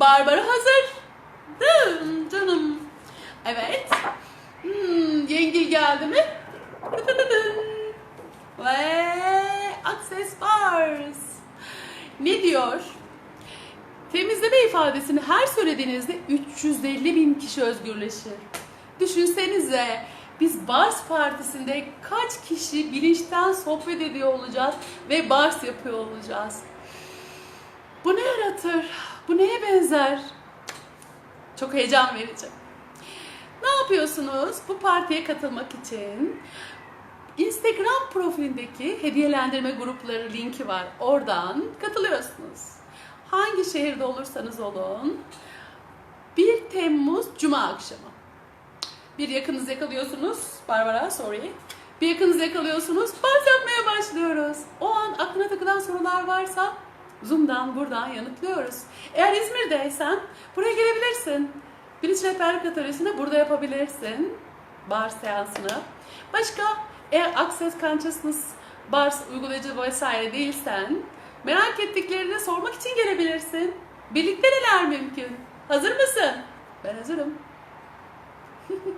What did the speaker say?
Barbara hazır. Dım, canım. Evet. Hmm, yengil geldi mi? Ve Access Bars. Ne diyor? Temizleme ifadesini her söylediğinizde 350 bin kişi özgürleşir. Düşünsenize biz Bars Partisi'nde kaç kişi bilinçten sohbet ediyor olacağız ve Bars yapıyor olacağız. Bu ne yaratır? Bu neye benzer? Çok heyecan verici. Ne yapıyorsunuz bu partiye katılmak için? Instagram profilindeki hediyelendirme grupları linki var. Oradan katılıyorsunuz. Hangi şehirde olursanız olun. 1 Temmuz Cuma akşamı. Bir yakınınızı yakalıyorsunuz. Barbara sorry. Bir yakınınızı yakalıyorsunuz. Baz yapmaya başlıyoruz. O an aklına takılan sorular varsa Zoom'dan buradan yanıtlıyoruz. Eğer İzmir'deysen buraya gelebilirsin. Bilinç rehberlik atölyesinde burada yapabilirsin. Bar seansını. Başka eğer Access Consciousness Bars uygulayıcı vesaire değilsen merak ettiklerini sormak için gelebilirsin. Birlikte neler mümkün? Hazır mısın? Ben hazırım.